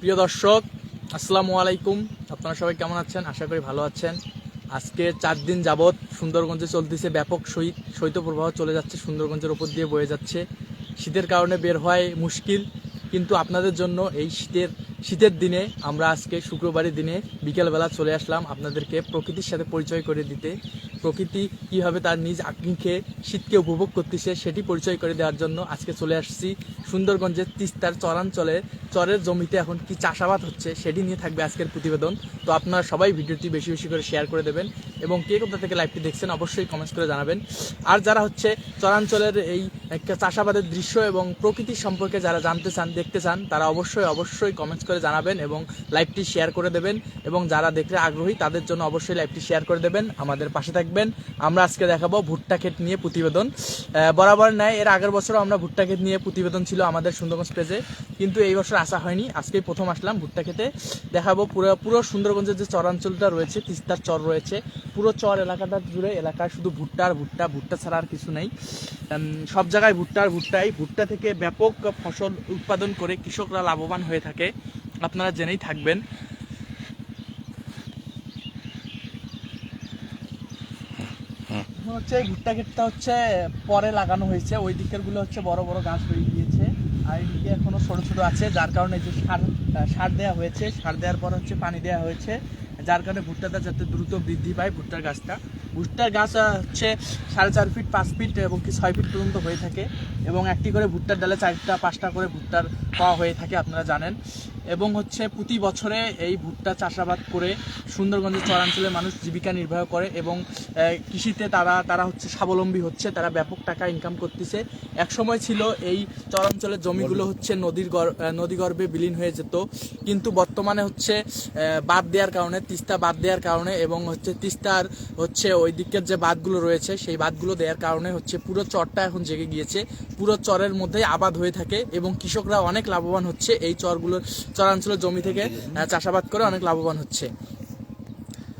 প্রিয় দর্শক, আসসালামু আলাইকুম। আপনারা সবাই কেমন আছেন? আশা করি ভালো আছেন। আজকে চার দিন যাবৎ সুন্দরগঞ্জে চলতেছে ব্যাপক শৈত শৈত্যপ্রবাহ চলে যাচ্ছে, সুন্দরগঞ্জের ওপর দিয়ে বয়ে যাচ্ছে। শীতের কারণে বের হয় মুশকিল, কিন্তু আপনাদের জন্য এই শীতের শীতের দিনে আমরা আজকে শুক্রবারের দিনে বিকেলবেলা চলে আসলাম আপনাদেরকে প্রকৃতির সাথে পরিচয় করে দিতে। প্রকৃতি কীভাবে তার নিজ আগ্নিকে, শীতকে উপভোগ করতেছে সেটি পরিচয় করে দেওয়ার জন্য আজকে চলে আসছি সুন্দরগঞ্জের তিস্তার চরাঞ্চলে। চরের জমিতে এখন কি চাষাবাদ হচ্ছে সেটি নিয়ে থাকবে আজকের প্রতিবেদন। তো আপনারা সবাই ভিডিওটি বেশি বেশি করে শেয়ার করে দেবেন এবং কে কোথা থেকে লাইভটি দেখছেন অবশ্যই কমেন্টস করে জানাবেন। আর যারা হচ্ছে চরাঞ্চলের এই চাষাবাদের দৃশ্য এবং প্রকৃতি সম্পর্কে যারা জানতে চান, দেখতে চান, তারা অবশ্যই অবশ্যই কমেন্টস করে জানাবেন এবং লাইভটি শেয়ার করে দেবেন। এবং যারা দেখতে আগ্রহী, তাদের জন্য অবশ্যই লাইভটি শেয়ার করে দেবেন। আমাদের পাশে থাকবেন। আমরা আজকে দেখাবো ভুট্টা ক্ষেত নিয়ে প্রতিবেদন। বরাবর নেয় এর আগের বছরও আমরা ভুট্টা ক্ষেত নিয়ে প্রতিবেদন ছিল আমাদের সুন্দরগঞ্জ পেজে কিন্তু এই বছর আসা হয়নি। আজকেই প্রথম আসলাম ভুট্টা খেতে দেখাবো পুরো পুরো সুন্দরগঞ্জের যে চরাঞ্চলটা রয়েছে, তিস্তার চর রয়েছে, পুরো চর এলাকাটা জুড়ে এলাকায় শুধু ভুট্টা আর ভুট্টা ভুট্টা ছাড়া আর কিছু নেই। সব জায়গায় ভুট্টা আর ভুট্টাই। ভুট্টা থেকে ব্যাপক ফসল উৎপাদন করে কৃষকরা লাভবান হয়ে থাকে। আপনারা জেনেই থাকবেন। হচ্ছে এই ভুট্টা ক্ষেতটা হচ্ছে পরে লাগানো হয়েছে। ওই দিকেরগুলো হচ্ছে বড় বড় গাছ হয়ে গিয়েছে। আর এদিকে এখনও ছোটো ছোটো আছে, যার কারণে যে সার সার দেওয়া হয়েছে। সার দেওয়ার পর হচ্ছে পানি দেওয়া হয়েছে, যার কারণে ভুট্টাটা যাতে দ্রুত বৃদ্ধি পায় ভুট্টার গাছটা। ভুট্টার গাছ হচ্ছে সাড়ে চার ফিট পাঁচ ফিট এবং কি ছয় ফিট পর্যন্ত হয়ে থাকে এবং একটি করে ভুট্টার ডালে চারটা, পাঁচটা করে ভুট্টার পাওয়া হয়ে থাকে, আপনারা জানেন। এবং হচ্ছে প্রতি বছরে এই ভুট্টা চাষাবাদ করে সুন্দরগঞ্জের চরাঞ্চলের মানুষ জীবিকা নির্বাহ করে এবং কৃষিতে তারা তারা হচ্ছে স্বাবলম্বী হচ্ছে, তারা ব্যাপক টাকা ইনকাম করতেছে। এক সময় ছিল এই চরাঞ্চলের জমিগুলো হচ্ছে নদীর গর- নদীগর্ভে বিলীন হয়ে যেত। কিন্তু বর্তমানে হচ্ছে বাদ দেওয়ার কারণে, তিস্তা বাদ দেওয়ার কারণে এবং হচ্ছে তিস্তার হচ্ছে ওই দিকের যে বাঁধগুলো রয়েছে, সেই বাঁধগুলো দেওয়ার কারণে হচ্ছে পুরো চরটা এখন জেগে গিয়েছে। পুরো চরের মধ্যেই আবাদ হয়ে থাকে এবং কৃষকরা অনেক লাভবান হচ্ছে এই চরগুলোর চরাঞ্চলের জমি থেকে চাষাবাদ করে অনেক লাভবান হচ্ছে।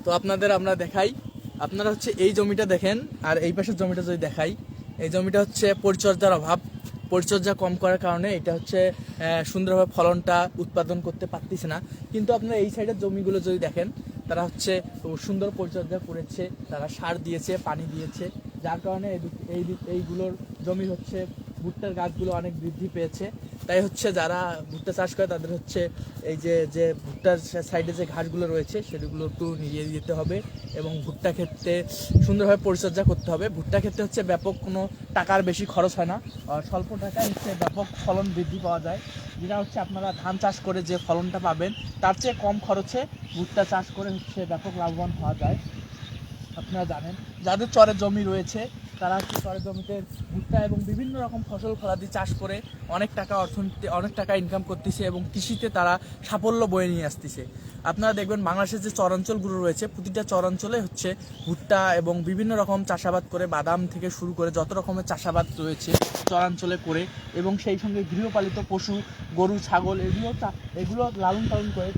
তো আপনাদের আমরা দেখাই। আপনারা হচ্ছে এই জমিটা দেখেন, আর এই পাশের জমিটা যদি দেখাই, এই জমিটা হচ্ছে পরিচর্যার অভাব। পরিচর্যা কম করার কারণে এটা হচ্ছে সুন্দরভাবে ফলনটা উৎপাদন করতে পারতেছে না। কিন্তু আপনারা এই সাইডের জমিগুলো যদি দেখেন, তারা হচ্ছে সুন্দর পরিচর্যা করেছে, তারা সার দিয়েছে, পানি দিয়েছে, যার কারণে এই এইগুলোর জমি হচ্ছে ভুট্টার গাছগুলো অনেক বৃদ্ধি পেয়েছে। তাই হচ্ছে যারা ভুট্টা চাষ করে, তাদের হচ্ছে এই যে যে ভুট্টার সাইডে যে ঘাসগুলো রয়েছে, সেগুলো একটু নিয়ে যেতে হবে এবং ভুট্টা ক্ষেত্রে সুন্দরভাবে পরিচর্যা করতে হবে। ভুট্টা ক্ষেত্রে হচ্ছে ব্যাপক কোনো টাকার বেশি খরচ হয় না। স্বল্প টাকায় হচ্ছে ব্যাপক ফলন বৃদ্ধি পাওয়া যায়। যেটা হচ্ছে আপনারা ধান চাষ করে যে ফলনটা পাবেন, তার চেয়ে কম খরচে ভুট্টা চাষ করে হচ্ছে ব্যাপক লাভবান হওয়া যায়। আপনারা জানেন, যাদের চরের জমি রয়েছে তারা হচ্ছে চরের জমিতে ভুট্টা এবং বিভিন্ন রকম ফসল ফলাদি চাষ করে অনেক টাকা অর্থনীতি, অনেক টাকা ইনকাম করতেছে এবং কৃষিতে তারা সাফল্য বয়ে নিয়ে আসতেছে। আপনারা দেখবেন বাংলাদেশের যে চরাঞ্চলগুলো রয়েছে, প্রতিটা চরাঞ্চলে হচ্ছে ভুট্টা এবং বিভিন্ন রকম চাষাবাদ করে বাদাম থেকে শুরু করে যত রকমের চাষাবাদ রয়েছে চরাঞ্চলে করে এবং সেই সঙ্গে গৃহপালিত পশু, গরু, ছাগল এগুলো এগুলো লালন পালন করে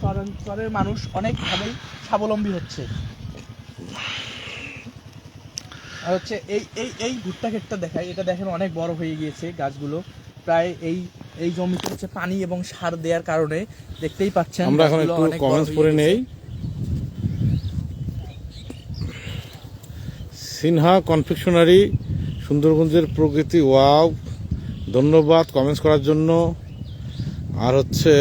চরের মানুষ অনেকভাবেই স্বাবলম্বী হচ্ছে। আর হচ্ছে এই এই এই ভুট্টা ক্ষেতটা দেখায় এটা দেখেন অনেক বড় হয়ে গিয়েছে গাছগুলো। প্রায় এই এই জমিতে হচ্ছে পানি এবং সার দেওয়ার কারণে দেখতেই পাচ্ছেন আমরা এখন একটু কমেন্টস পড়ে নেই। সিনহা কনফেকশনারি সুন্দরগঞ্জের প্রকৃতি ওয়াও। ধন্যবাদ কমেন্টস করার জন্য। আর হচ্ছে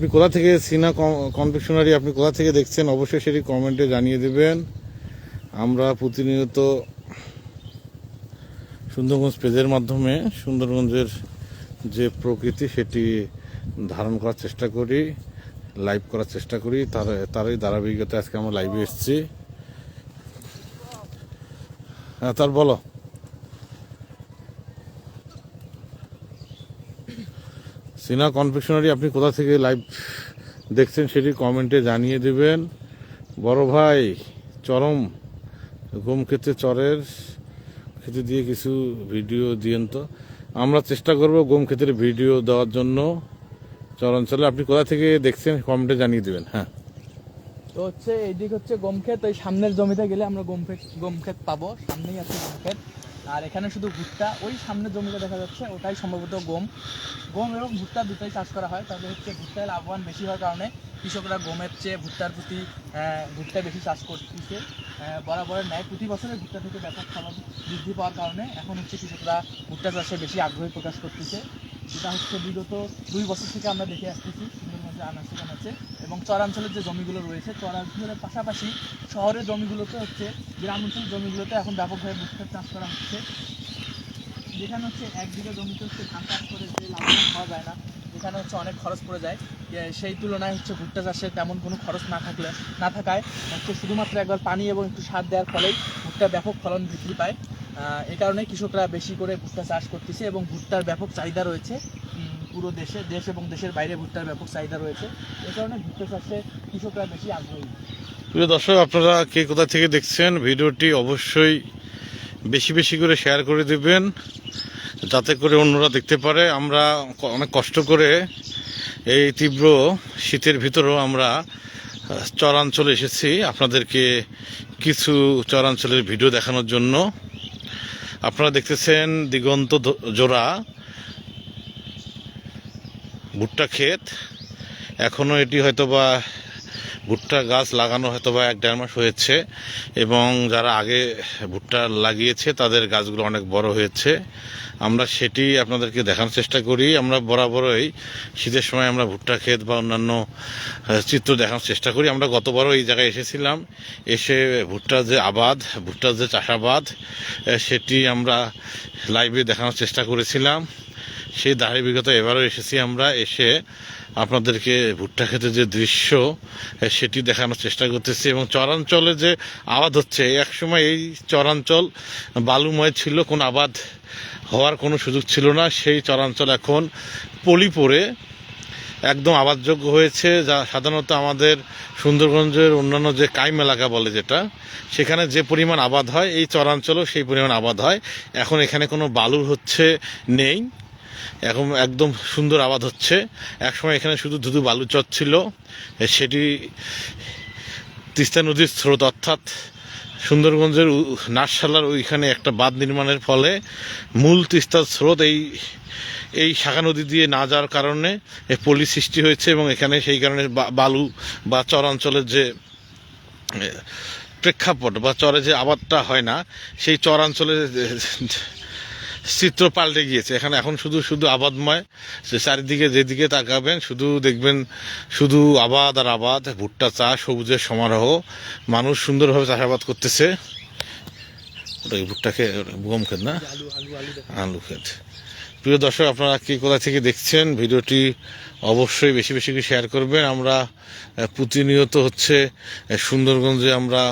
আপনি কোথা থেকে সিনা কনফেকশনারি আপনি কোথা থেকে দেখছেন, অবশ্যই সেটি কমেন্টে জানিয়ে দেবেন। আমরা প্রতিনিয়ত সুন্দরগঞ্জ পেজের মাধ্যমে সুন্দরগঞ্জের যে প্রকৃতি সেটি ধারণ করার চেষ্টা করি লাইভ করার চেষ্টা করি। তার, তারই ধারাবাহিকতা আজকে আমরা লাইভে এসেছি। হ্যাঁ তার বলো। সিনা কনফেকশনারি আপনি কোথা থেকে লাইভ দেখছেন সেটি কমেন্টে জানিয়ে দেবেন। বড় ভাই, চরম ঘুম খেতে চরের, খেতে দিয়ে কিছু ভিডিও দিয়েন তো। আমরা চেষ্টা করব গম ক্ষেতের ভিডিও দেওয়ার জন্য। চরাঞ্চলে আপনি কোথা থেকে দেখছেন কমেন্টে জানিয়ে দেবেন হ্যাঁ। তো হচ্ছে এইদিক হচ্ছে গম ক্ষেত ওই সামনের জমিতে গেলে আমরা গম ক্ষেত গম ক্ষেত পাবো, সামনেই আছে গম ক্ষেত আর এখানে শুধু ভুট্টা, ওই সামনে জমিতে দেখা যাচ্ছে ওটাই সম্ভবত গম। গম এবং ভুট্টা দুটাই চাষ করা হয়, তবে হচ্ছে ভুট্টায় লাভবান বেশি হওয়ার কারণে কৃষকরা গমের চেয়ে ভুট্টার প্রতি ভুট্টা বেশি চাষ করতেছে বরাবরের ন্যায় প্রতি বছরে ভুট্টা থেকে ব্যাপক ফলন বৃদ্ধি পাওয়ার কারণে এখন হচ্ছে কৃষকরা ভুট্টা চাষে বেশি আগ্রহী প্রকাশ করতেছে। যেটা হচ্ছে বিগত দুই বছর থেকে আমরা দেখে আসতেছি। সুন্দরগঞ্জে আনাচে কানাচে এবং চরাঞ্চলের যে জমিগুলো রয়েছে, চরাঞ্চলের পাশাপাশি শহরের জমিগুলোতে হচ্ছে গ্রাম অঞ্চল জমিগুলোতে এখন ব্যাপকভাবে ভুট্টার চাষ করা হচ্ছে। যেখানে হচ্ছে এক বিঘা জমিতে হচ্ছে ধান চাষ করে যে লাভবান হওয়া যায় না। যেখানে হচ্ছে অনেক খরচ পড়ে যায়। সেই তুলনায় হচ্ছে ভুট্টা চাষে তেমন কোনো খরচ না থাকলে, না থাকায় হচ্ছে শুধুমাত্র একবার পানি এবং একটু সার দেওয়ার ফলেই ভুট্টা ব্যাপক ফলন বৃদ্ধি পায়। এ কারণে কৃষকরা বেশি করে ভুট্টা চাষ করতেছে এবং ভুট্টার ব্যাপক চাহিদা রয়েছে। পুরো দেশে, দেশ এবং দেশের বাইরে ভুট্টার ব্যাপক চাহিদা রয়েছে। এই কারণে ভুট্টা চাষে কৃষকরা বেশি আগ্রহী। প্রিয় দর্শক, আপনারা কে কোথা থেকে দেখছেন ভিডিওটি অবশ্যই বেশি বেশি করে শেয়ার করে দিবেন, যাতে করে অন্যরা দেখতে পারে। আমরা অনেক কষ্ট করে এই তীব্র শীতের ভিতরেও আমরা চরাঞ্চলে এসেছি আপনাদেরকে কিছু চরাঞ্চলের ভিডিও দেখানোর জন্য। আপনারা দেখতেছেন দিগন্ত জোড়া। ভুট্টা ক্ষেত। এখনও এটি হয়তোবা ভুট্টা গাছ লাগানো হয়তো বা এক দেড় মাস হয়েছে এবং যারা আগে ভুট্টা লাগিয়েছে, তাদের গাছগুলো অনেক বড় হয়েছে। আমরা সেটি আপনাদেরকে দেখানোর চেষ্টা করি। আমরা বরাবরই শীতের সময় আমরা ভুট্টা ক্ষেত বা অন্যান্য চিত্র দেখানোর চেষ্টা করি। আমরা গতবারও এই জায়গায় এসেছিলাম। এসে ভুট্টার যে আবাদ, ভুট্টার যে চাষাবাদ সেটি আমরা লাইভে দেখানোর চেষ্টা করেছিলাম। সেই ধারাবাহিকত এবারও এসেছি আমরা, এসে আপনাদেরকে ভুট্টা খেতে যে দৃশ্য সেটি দেখানোর চেষ্টা করতেছি এবং চরাঞ্চলে যে আবাদ হচ্ছে একসময় এই চরাঞ্চল বালুময় ছিল, কোন আবাদ হওয়ার কোনো সুযোগ ছিল না। সেই চরাঞ্চল এখন পলি পড়ে, একদম আবাদযোগ্য হয়েছে, যা সাধারণত আমাদের সুন্দরগঞ্জের অন্যান্য যে কাইম এলাকা বলে যেটা, সেখানে যে পরিমাণ আবাদ হয়, এই চরাঞ্চলেও সেই পরিমাণ আবাদ হয়। এখন এখানে কোনো বালু হচ্ছে, নেই। এখন একদম সুন্দর আবাদ হচ্ছে। একসময় এখানে শুধু ধুধু বালুচর ছিল। সেটি তিস্তা নদীর স্রোত অর্থাৎ সুন্দরগঞ্জের নাটশালার ওইখানে একটা বাঁধ নির্মাণের ফলে মূল তিস্তার স্রোত এই এই শাখা নদী দিয়ে না যাওয়ার কারণে পলি সৃষ্টি হয়েছে এবং এখানে সেই কারণে বালু বা চরাঞ্চলের যে প্রেক্ষাপট বা চরে যে আবাদটা হয় না, সেই চরাঞ্চলে চিত্র পাল্টে গিয়েছে। এখানে এখন শুধু শুধু আবাদময়। সে চারিদিকে যেদিকে তাকাবেন শুধু দেখবেন শুধু আবাদ আর আবাদ ভুট্টা চাষ সবুজের সমারোহ। মানুষ সুন্দরভাবে চাষাবাদ করতেছে। ওটা কি ভুট্টা খেয়ে গম খেত না? আলু আলু প্রিয় দর্শক, আপনারা কি কোথা থেকে দেখছেন? ভিডিওটি অবশ্যই বেশি বেশি করে শেয়ার করবেন। আমরা প্রতিনিয়ত হচ্ছে সুন্দরগঞ্জে আমরা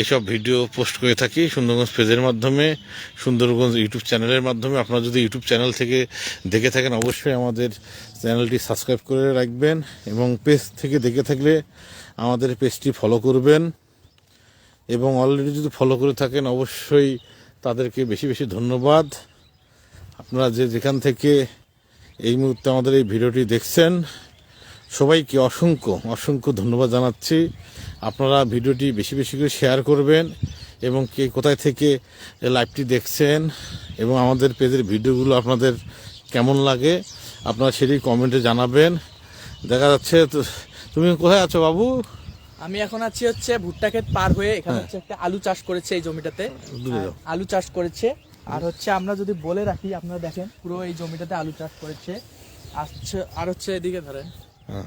এইসব ভিডিও পোস্ট করে থাকি। সুন্দরগঞ্জ পেজের মাধ্যমে, সুন্দরগঞ্জ ইউটিউব চ্যানেলের মাধ্যমে। আপনারা যদি ইউটিউব চ্যানেল থেকে দেখে থাকেন, অবশ্যই আমাদের চ্যানেলটি সাবস্ক্রাইব করে রাখবেন এবং পেজ থেকে দেখে থাকলে আমাদের পেজটি ফলো করবেন। এবং অলরেডি যদি ফলো করে থাকেন, অবশ্যই তাদেরকে বেশি বেশি ধন্যবাদ। আপনারা যে যেখান থেকে এই মুহূর্তে আমাদের এই ভিডিওটি দেখছেন সবাইকে অসংখ্য অসংখ্য ধন্যবাদ জানাচ্ছি। আপনারা ভিডিওটি বেশি বেশি করে শেয়ার করবেন এবং কে কোথায় থেকে লাইভটি দেখছেন এবং আমাদের পেজের ভিডিওগুলো আপনাদের কেমন লাগে আপনারা সেটি কমেন্টে জানাবেন। দেখা যাচ্ছে তো- তুমি কোথায় আছো বাবু? আমি এখন আছি হচ্ছে ভুট্টা ক্ষেত পার হয়ে এখানে হচ্ছে একটা আলু চাষ করেছে এই জমিটাতে। আলু চাষ করেছে। আর হচ্ছে আমরা যদি বলে রাখি আপনারা দেখেন পুরো এই জমিটাতে আলু চাষ করেছে আর হচ্ছে এদিকে ধরেন হ্যাঁ।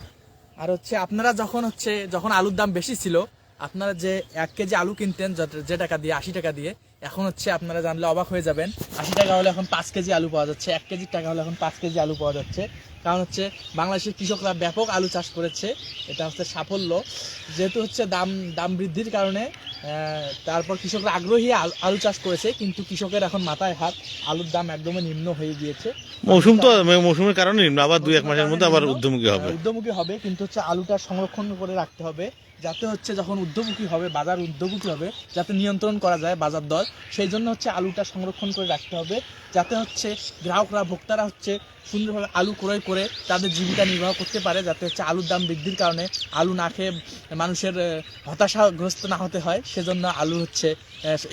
আর হচ্ছে আপনারা যখন হচ্ছে যখন আলুর দাম বেশি ছিল আপনারা যে এক কেজি আলু কিনতেন যে টাকা দিয়ে আশি টাকা দিয়ে এখন হচ্ছে আপনারা জানলে অবাক হয়ে যাবেন। আশি টাকা হলে এখন পাঁচ কেজি আলু পাওয়া যাচ্ছে এক কেজির টাকা হলে এখন পাঁচ কেজি আলু পাওয়া যাচ্ছে। কারণ হচ্ছে বাংলাদেশের কৃষকরা ব্যাপক আলু চাষ করেছে এটা হচ্ছে সাফল্য। যেহেতু হচ্ছে দাম দাম বৃদ্ধির কারণে তারপর কৃষকরা আগ্রহী আলু- আলু চাষ করেছে কিন্তু কৃষকের এখন মাথায় হাত আলুর দাম একদমই নিম্ন হয়ে গিয়েছে। মৌসুম তো মৌসুমের কারণে নিম্ন, আবার দুই এক মাসের মধ্যে আবার উদ্যমুখী হবে। উদ্যমুখী হবে কিন্তু হচ্ছে আলুটা সংরক্ষণ করে রাখতে হবে। যাতে হচ্ছে যখন ঊর্ধ্বমুখী হবে বাজার ঊর্ধ্বমুখী হবে যাতে নিয়ন্ত্রণ করা যায় বাজার দর সেই জন্য হচ্ছে আলুটা সংরক্ষণ করে রাখতে হবে। যাতে হচ্ছে গ্রাহকরা ভোক্তারা হচ্ছে সুন্দরভাবে আলু ক্রয় করে তাদের জীবিকা নির্বাহ করতে পারে যাতে হচ্ছে আলুর দাম বৃদ্ধির কারণে আলু না খেয়ে মানুষের হতাশাগ্রস্ত না হতে হয় সেজন্য আলু হচ্ছে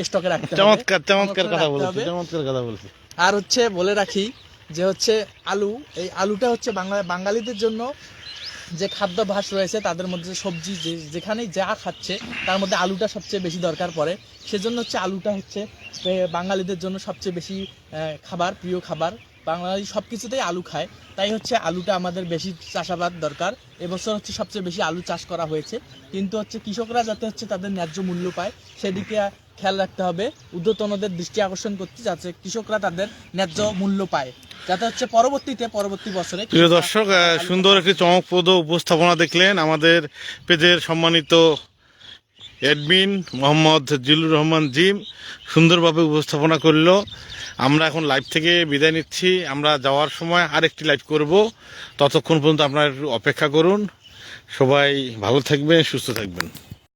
স্টকে রাখতে হবে। চমৎকার চমৎকার কথা চমৎকার কথা বলেছে। আর হচ্ছে বলে রাখি যে হচ্ছে আলু এই আলুটা হচ্ছে বাংলা বাঙালিদের জন্য যে খাদ্যাভ্যাস রয়েছে, তাদের মধ্যে সবজি, যে যেখানেই যা খাচ্ছে, তার মধ্যে আলুটা সবচেয়ে বেশি দরকার পড়ে। সেজন্য হচ্ছে আলুটা হচ্ছে বাঙালিদের জন্য সবচেয়ে বেশি খাবার, প্রিয় খাবার। বাঙালি সব কিছুতেই আলু খায়। তাই হচ্ছে আলুটা আমাদের বেশি চাষাবাদ দরকার। এবছর হচ্ছে সবচেয়ে বেশি আলু চাষ করা হয়েছে। কিন্তু হচ্ছে কৃষকরা যাতে হচ্ছে তাদের ন্যায্য মূল্য পায় সেদিকে খেয়াল রাখতে হবে। ঊর্ধ্বতনদের দৃষ্টি আকর্ষণ করতে যাতে কৃষকরা তাদের ন্যায্য মূল্য পায়। যাতে হচ্ছে পরবর্তীতে পরবর্তী বছরে প্রিয় দর্শক সুন্দর একটি চমকপ্রদ উপস্থাপনা দেখলেন আমাদের পেজের সম্মানিত অ্যাডমিন মোহাম্মদ জিলুর রহমান জিম সুন্দরভাবে উপস্থাপনা করল। আমরা এখন লাইভ থেকে বিদায় নিচ্ছি। আমরা যাওয়ার সময় আরেকটি লাইভ করব। ততক্ষণ পর্যন্ত আপনার অপেক্ষা করুন। সবাই ভালো থাকবেন, সুস্থ থাকবেন।